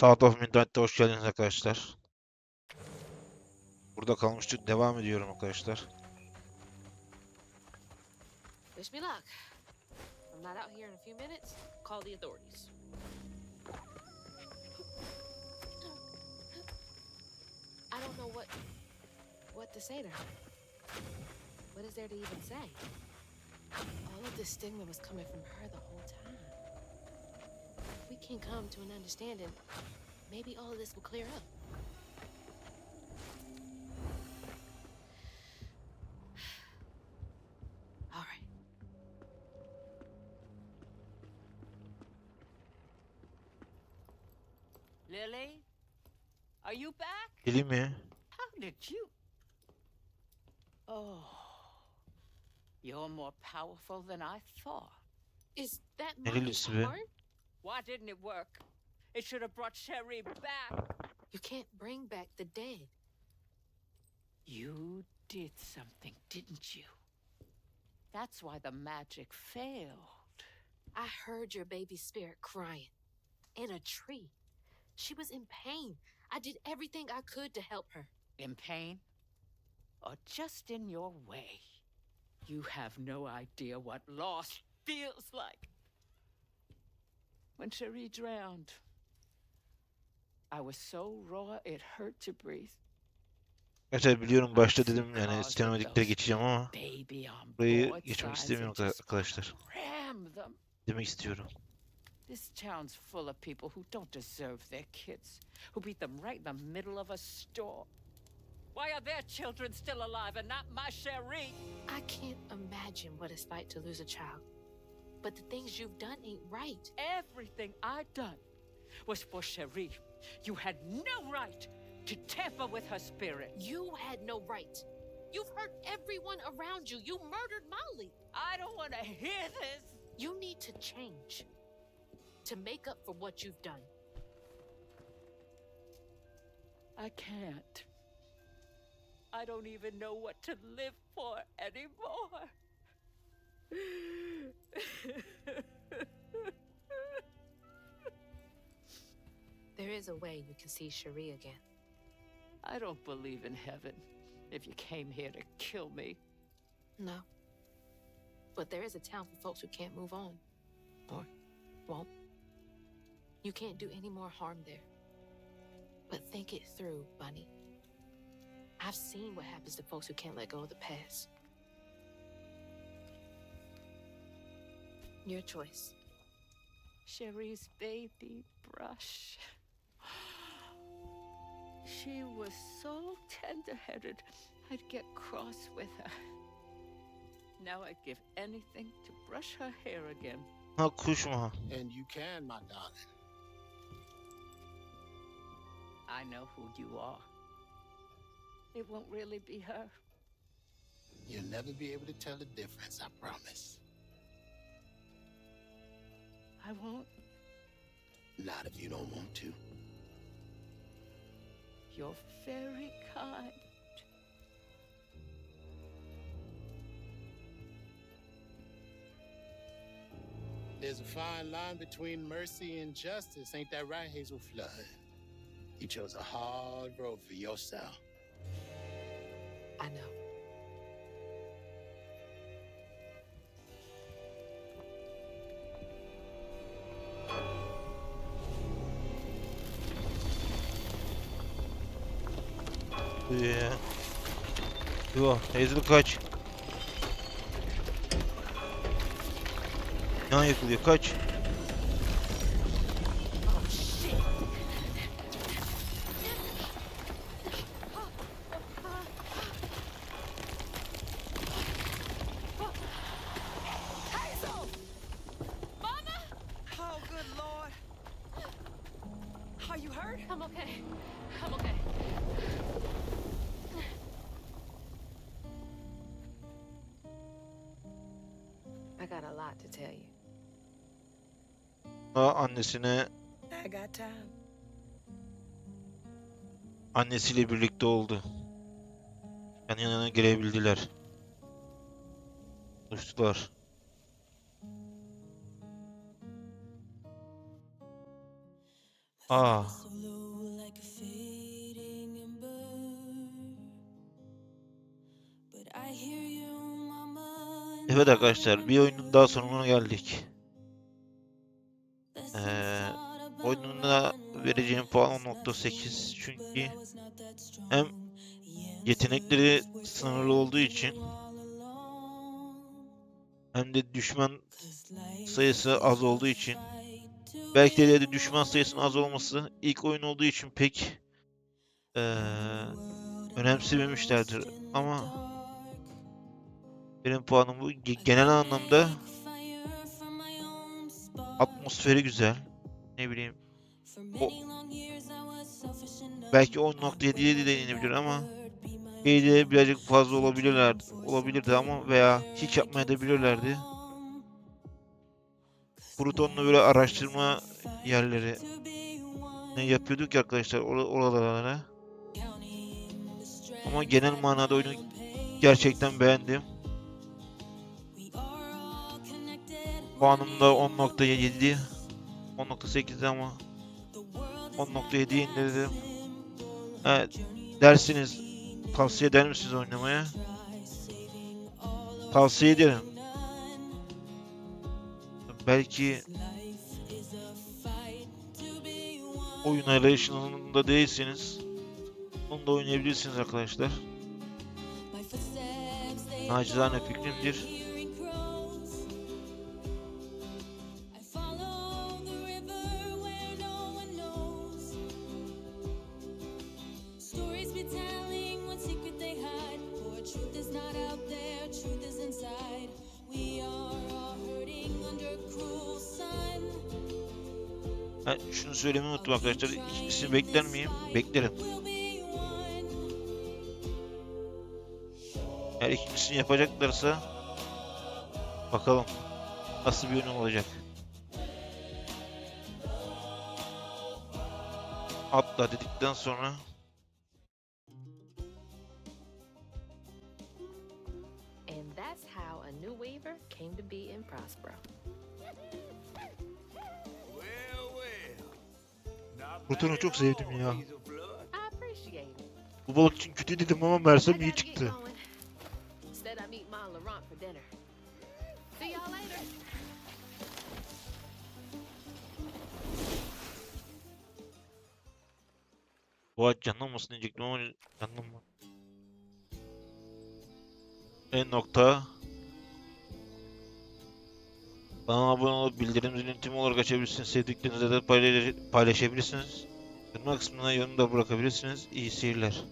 South of Midnight'te hoş geldiniz arkadaşlar. Burada kalmıştık. Devam ediyorum arkadaşlar. Wish me luck. I'm not out here in a few minutes. Call the authorities. I don't know what what to say to her. What is there to even say? All of this stigma was coming from her the can come to an understanding, maybe all of this will clear up. All right. Lily, are you back? Deli mi? How did you? Oh, you're more powerful than I thought. Is that my delisi heart? Why didn't it work? It should have brought Sherry back. You can't bring back the dead. You did something, didn't you? That's why the magic failed. I heard your baby spirit crying in a tree. She was in pain. I did everything I could to help her. In pain? Or just in your way? You have no idea what loss feels like. When Cherie drowned, I was so raw it hurt to breathe. Arkadaşlar biliyorum başta dedim yani sinematiklere geçeceğim ama Baby on burayı both geçmek sides istemiyorum arkadaşlar. Ram them. Demek istiyorum. This town's full of people who don't deserve their kids, who beat them right in the middle of a store. Why are their children still alive and not my Cherie? I can't imagine what it's like to lose a child. But the things you've done ain't right. Everything I done was for Cherie. You had no right to tamper with her spirit. You had no right. You've hurt everyone around you. You murdered Molly. I don't want to hear this. You need to change to make up for what you've done. I can't. I don't even know what to live for anymore. There is a way you can see Cherie again. I don't believe in heaven if you came here to kill me. No. But there is a town for folks who can't move on. Or won't. You can't do any more harm there. But think it through, Bunny. I've seen what happens to folks who can't let go of the past. Your choice. Cherie's baby brush. She was so tender-headed, I'd get cross with her. Now I'd give anything to brush her hair again. Ha kuş mu? ha? And you can, my darling. I know who you are. It won't really be her. You'll never be able to tell the difference, I promise. I won't. Not if you don't want to. You're very kind. There's a fine line between mercy and justice, ain't that right, Hazel Flood? You chose a hard road for yourself. I know. Ee, Yo, Hazel kaç. Yan yakılıyor kaç. Got a lot to tell you. Ha, annesine I got time. annesiyle birlikte oldu. Yan yana gelebildiler. Buluştular. Aa. Evet arkadaşlar bir oyunun daha sonuna geldik. Ee, oyununa vereceğim puan 10.8 çünkü hem yetenekleri sınırlı olduğu için hem de düşman sayısı az olduğu için belki de düşman sayısının az olması ilk oyun olduğu için pek eee önemsememişlerdir ama benim puanım bu. Ge- Genel anlamda atmosferi güzel. Ne bileyim. O, belki 10.7'ye de inebilir ama de birazcık fazla olabilirlerdi, olabilirdi ama veya hiç yapmayabilirlerdi. Pluton'la böyle araştırma yerleri ne yapıyorduk ya arkadaşlar or oralara. Ama genel manada oyunu gerçekten beğendim. Puanım da 10.7 10.8'di ama 10.7'ye indirdim. Evet, dersiniz tavsiye eder misiniz oynamaya? Tavsiye ederim. Belki oyun arayışında değilseniz bunu da oynayabilirsiniz arkadaşlar. Nacizane fikrimdir. Truth is not out there, truth is inside. We are all hurting under cruel sun. Ha, şunu söylemeyi unuttum arkadaşlar. İkincisini bekler miyim? Beklerim. Eğer ikincisini yapacaklarsa bakalım nasıl bir oyun olacak. Atla dedikten sonra that's how a new weaver came to be in Prospero. Pluton'u çok sevdim ya. I appreciate it. Bu balık için kötü dedim ama Mersem iyi çıktı. Bu canlanmasın diyecektim ama canlanma. En nokta. Bana abone olup bildirim zilini tüm olarak açabilirsiniz. Sevdiklerinizle de paylaş- paylaşabilirsiniz. Yorumlar kısmına yorum da bırakabilirsiniz. İyi seyirler.